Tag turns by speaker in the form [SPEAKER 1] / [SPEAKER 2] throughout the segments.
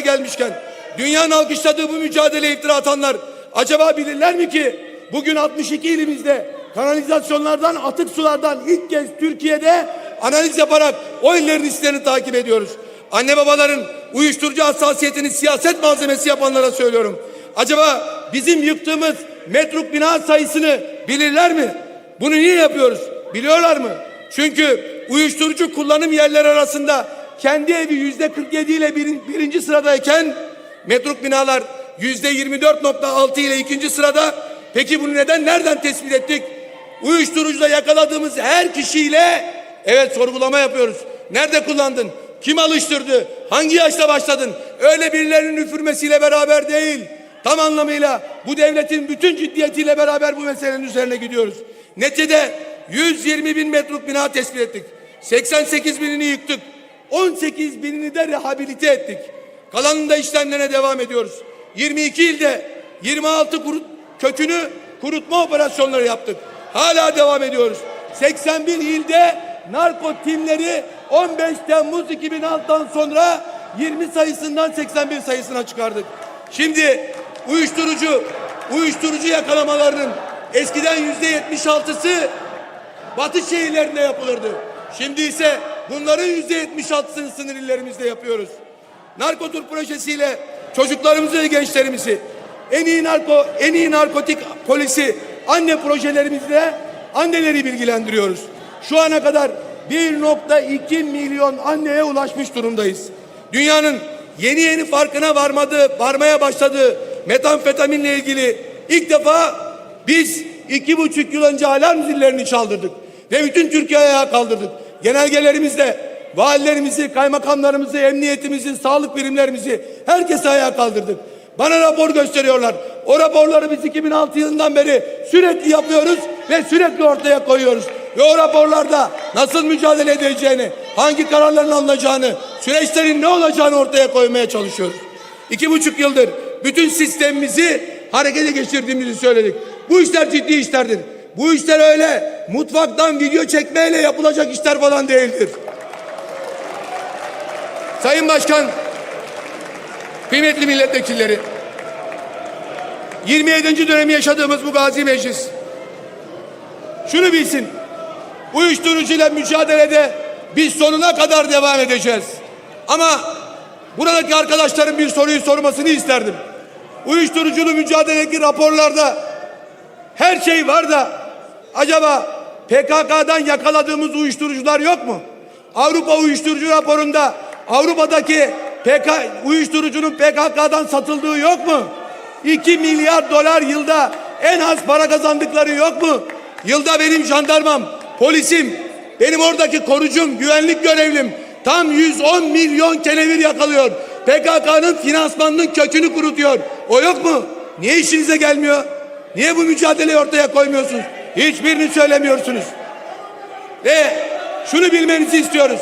[SPEAKER 1] hale gelmişken dünyanın alkışladığı bu mücadeleye iftira atanlar acaba bilirler mi ki bugün 62 ilimizde kanalizasyonlardan atık sulardan ilk kez Türkiye'de analiz yaparak o illerin listelerini takip ediyoruz. Anne babaların uyuşturucu hassasiyetini siyaset malzemesi yapanlara söylüyorum. Acaba bizim yıktığımız metruk bina sayısını bilirler mi? Bunu niye yapıyoruz? Biliyorlar mı? Çünkü uyuşturucu kullanım yerleri arasında kendi evi yüzde 47 ile birin- birinci sıradayken metruk binalar yüzde 24.6 ile ikinci sırada. Peki bunu neden nereden tespit ettik? Uyuşturucuda yakaladığımız her kişiyle evet sorgulama yapıyoruz. Nerede kullandın? Kim alıştırdı? Hangi yaşta başladın? Öyle birilerinin üfürmesiyle beraber değil. Tam anlamıyla bu devletin bütün ciddiyetiyle beraber bu meselenin üzerine gidiyoruz. Neticede 120 bin metruk bina tespit ettik. 88 binini yıktık. 18 binini de rehabilite ettik. Kalanında işlemlerine devam ediyoruz. 22 ilde 26 kurut, kökünü kurutma operasyonları yaptık. Hala devam ediyoruz. 81 ilde narko timleri 15 Temmuz 2006'dan sonra 20 sayısından 81 sayısına çıkardık. Şimdi uyuşturucu uyuşturucu yakalamalarının eskiden yüzde 76'sı Batı şehirlerinde yapılırdı. Şimdi ise bunların yüzde 76'sını sınır illerimizde yapıyoruz. Narkotur projesiyle çocuklarımızı ve gençlerimizi en iyi narko en iyi narkotik polisi anne projelerimizle anneleri bilgilendiriyoruz. Şu ana kadar 1.2 milyon anneye ulaşmış durumdayız. Dünyanın yeni yeni farkına varmadığı, varmaya başladığı metamfetaminle ilgili ilk defa biz iki buçuk yıl önce alarm zillerini çaldırdık ve bütün Türkiye'yi ayağa kaldırdık. Genelgelerimizle valilerimizi, kaymakamlarımızı, emniyetimizin, sağlık birimlerimizi herkese ayağa kaldırdık. Bana rapor gösteriyorlar. O raporları biz 2006 yılından beri sürekli yapıyoruz ve sürekli ortaya koyuyoruz. Ve o raporlarda nasıl mücadele edeceğini, hangi kararların alınacağını, süreçlerin ne olacağını ortaya koymaya çalışıyoruz. İki buçuk yıldır bütün sistemimizi harekete geçirdiğimizi söyledik. Bu işler ciddi işlerdir. Bu işler öyle mutfaktan video çekmeyle yapılacak işler falan değildir. Sayın Başkan, kıymetli milletvekilleri, 27. dönemi yaşadığımız bu Gazi Meclis, şunu bilsin, uyuşturucuyla mücadelede biz sonuna kadar devam edeceğiz. Ama buradaki arkadaşların bir soruyu sormasını isterdim. Uyuşturuculu mücadeledeki raporlarda her şey var da acaba PKK'dan yakaladığımız uyuşturucular yok mu? Avrupa uyuşturucu raporunda Avrupa'daki PK, uyuşturucunun PKK'dan satıldığı yok mu? 2 milyar dolar yılda en az para kazandıkları yok mu? Yılda benim jandarmam, polisim, benim oradaki korucum, güvenlik görevlim tam 110 milyon kenevir yakalıyor. PKK'nın finansmanının kökünü kurutuyor. O yok mu? Niye işinize gelmiyor? Niye bu mücadeleyi ortaya koymuyorsunuz? Hiçbirini söylemiyorsunuz. Ve şunu bilmenizi istiyoruz.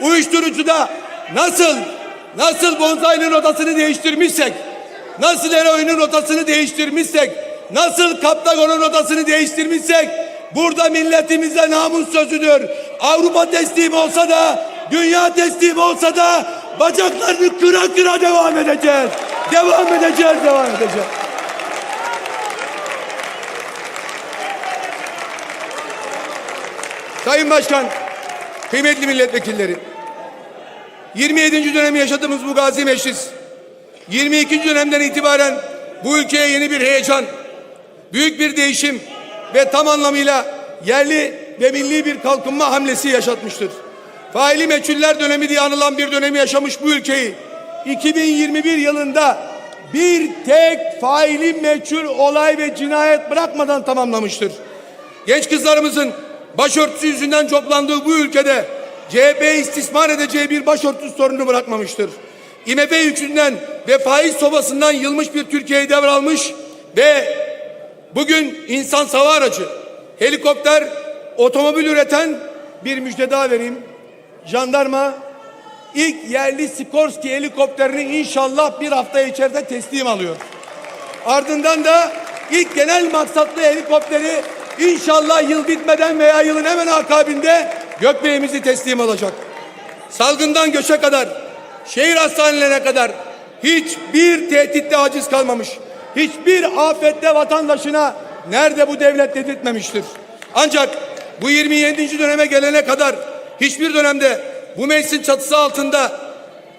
[SPEAKER 1] Uyuşturucuda nasıl nasıl bonzaylı rotasını değiştirmişsek, nasıl eroinin rotasını değiştirmişsek, nasıl kaptagonun rotasını değiştirmişsek, burada milletimize namus sözüdür. Avrupa teslim olsa da, dünya teslim olsa da bacaklarını kıra kıra devam edeceğiz. Devam edeceğiz, devam edeceğiz. Sayın Başkan, kıymetli milletvekilleri, 27. dönemi yaşadığımız bu Gazi Meclis, 22. dönemden itibaren bu ülkeye yeni bir heyecan, büyük bir değişim ve tam anlamıyla yerli ve milli bir kalkınma hamlesi yaşatmıştır. Faili meçhuller dönemi diye anılan bir dönemi yaşamış bu ülkeyi 2021 yılında bir tek faili meçhul olay ve cinayet bırakmadan tamamlamıştır. Genç kızlarımızın başörtüsü yüzünden coplandığı bu ülkede CHP istismar edeceği bir başörtüsü sorunu bırakmamıştır. İMF yükünden ve faiz sobasından yılmış bir Türkiye'yi devralmış ve bugün insan sava aracı, helikopter, otomobil üreten bir müjde daha vereyim. Jandarma ilk yerli Sikorsky helikopterini inşallah bir hafta içerisinde teslim alıyor. Ardından da ilk genel maksatlı helikopteri inşallah yıl bitmeden veya yılın hemen akabinde Gökbeyimizi teslim alacak. Salgından göçe kadar, şehir hastanelerine kadar hiçbir tehditte aciz kalmamış. Hiçbir afette vatandaşına nerede bu devlet dedirtmemiştir. Ancak bu 27. döneme gelene kadar hiçbir dönemde bu meclisin çatısı altında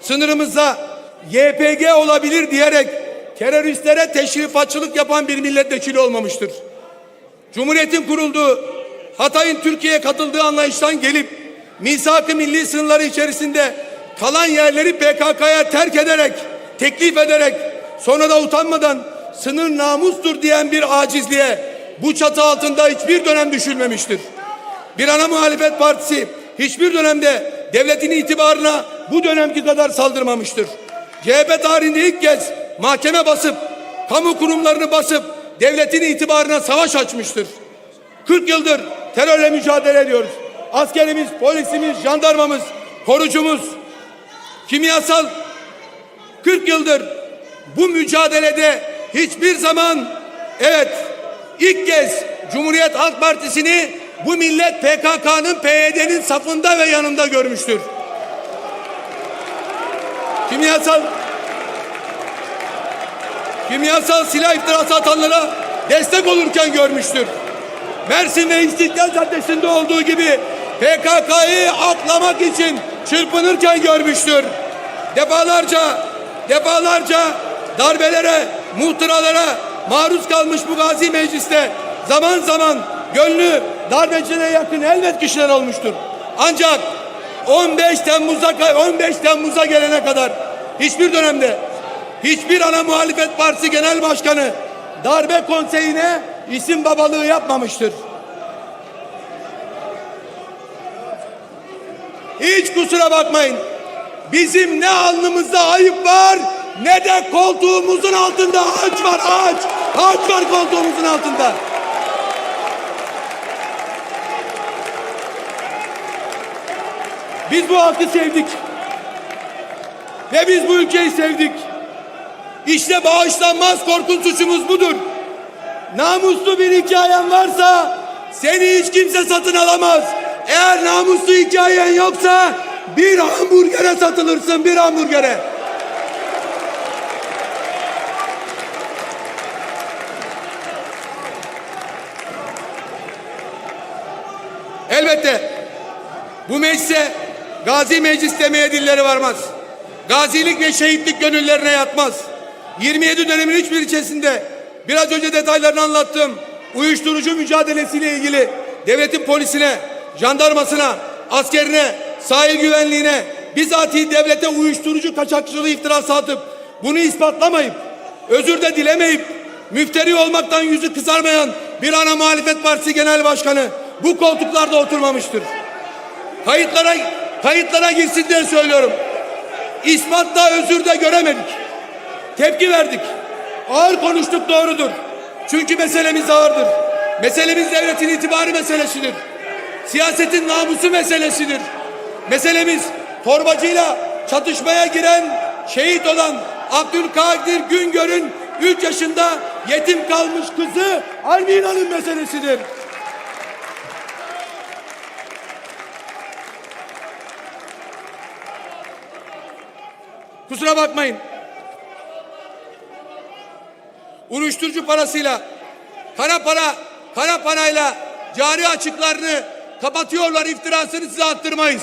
[SPEAKER 1] sınırımızda YPG olabilir diyerek teröristlere teşrifatçılık yapan bir milletvekili olmamıştır. Cumhuriyetin kurulduğu, Hatay'ın Türkiye'ye katıldığı anlayıştan gelip misak-ı milli sınırları içerisinde kalan yerleri PKK'ya terk ederek, teklif ederek, sonra da utanmadan sınır namustur diyen bir acizliğe bu çatı altında hiçbir dönem düşülmemiştir. Bir ana muhalefet partisi hiçbir dönemde devletin itibarına bu dönemki kadar saldırmamıştır. CHP tarihinde ilk kez mahkeme basıp, kamu kurumlarını basıp devletin itibarına savaş açmıştır. 40 yıldır terörle mücadele ediyoruz. Askerimiz, polisimiz, jandarmamız, korucumuz, kimyasal 40 yıldır bu mücadelede hiçbir zaman evet ilk kez Cumhuriyet Halk Partisi'ni bu millet PKK'nın PYD'nin safında ve yanında görmüştür. Kimyasal kimyasal silah iftirası atanlara destek olurken görmüştür. Mersin ve İstiklal Caddesi'nde olduğu gibi PKK'yı aklamak için çırpınırken görmüştür. Defalarca, defalarca darbelere, muhtıralara maruz kalmış bu gazi mecliste zaman zaman gönlü darbecilere yakın elbet kişiler olmuştur. Ancak 15 Temmuz'a 15 Temmuz'a gelene kadar hiçbir dönemde hiçbir ana muhalefet partisi genel başkanı darbe konseyine isim babalığı yapmamıştır. Hiç kusura bakmayın. Bizim ne alnımızda ayıp var ne de koltuğumuzun altında ağaç var ağaç. Ağaç var koltuğumuzun altında. Biz bu halkı sevdik. Ve biz bu ülkeyi sevdik. İşte bağışlanmaz korkunç suçumuz budur. Namuslu bir hikayen varsa seni hiç kimse satın alamaz. Eğer namuslu hikayen yoksa bir hamburgere satılırsın bir hamburgere. Elbette bu meclise gazi meclis demeye dilleri varmaz. Gazilik ve şehitlik gönüllerine yatmaz. 27 dönemin hiçbir içerisinde biraz önce detaylarını anlattım. Uyuşturucu mücadelesiyle ilgili devletin polisine, jandarmasına, askerine, sahil güvenliğine, bizatihi devlete uyuşturucu kaçakçılığı iftirası atıp bunu ispatlamayıp, özür de dilemeyip, müfteri olmaktan yüzü kızarmayan bir ana muhalefet partisi genel başkanı bu koltuklarda oturmamıştır. Kayıtlara kayıtlara girsin diye söylüyorum. İspatta özür de göremedik. Tepki verdik. Ağır konuştuk doğrudur. Çünkü meselemiz ağırdır. Meselemiz devletin itibarı meselesidir. Siyasetin namusu meselesidir. Meselemiz torbacıyla çatışmaya giren, şehit olan Abdülkadir Güngör'ün 3 yaşında yetim kalmış kızı Almina'nın meselesidir. Kusura bakmayın. Uyuşturucu parasıyla, kara para, kara parayla cari açıklarını kapatıyorlar iftirasını size attırmayız.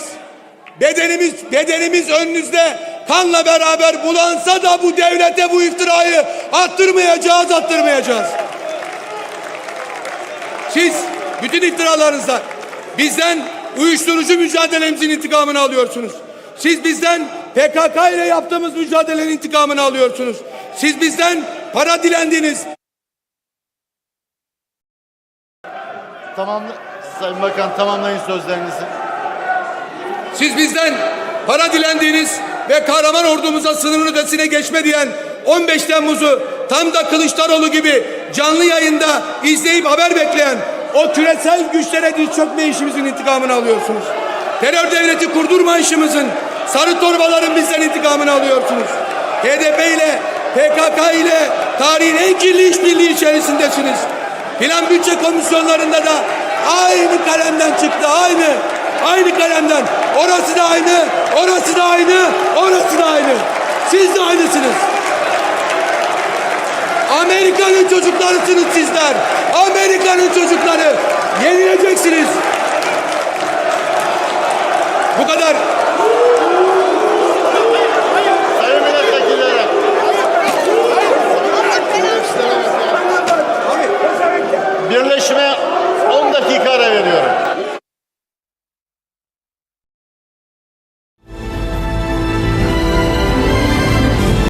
[SPEAKER 1] Bedenimiz, bedenimiz önünüzde kanla beraber bulansa da bu devlete bu iftirayı attırmayacağız, attırmayacağız. Siz bütün iftiralarınızla bizden uyuşturucu mücadelemizin intikamını alıyorsunuz. Siz bizden PKK ile yaptığımız mücadelenin intikamını alıyorsunuz. Siz bizden para dilendiniz.
[SPEAKER 2] Tamamla Sayın Bakan tamamlayın sözlerinizi.
[SPEAKER 1] Siz bizden para dilendiniz ve kahraman ordumuza sınırın ötesine geçme diyen 15 Temmuz'u tam da Kılıçdaroğlu gibi canlı yayında izleyip haber bekleyen o küresel güçlere diz çökme işimizin intikamını alıyorsunuz. Terör devleti kurdurma işimizin, sarı torbaların bizden intikamını alıyorsunuz. HDP ile, PKK ile tarihin en kirli işbirliği içerisindesiniz. Plan bütçe komisyonlarında da aynı kalemden çıktı, aynı. Aynı kalemden. Orası da aynı, orası da aynı, orası da aynı. Siz de aynısınız. Amerika'nın çocuklarısınız sizler. Amerika'nın çocukları. Yenileceksiniz. Bu kadar.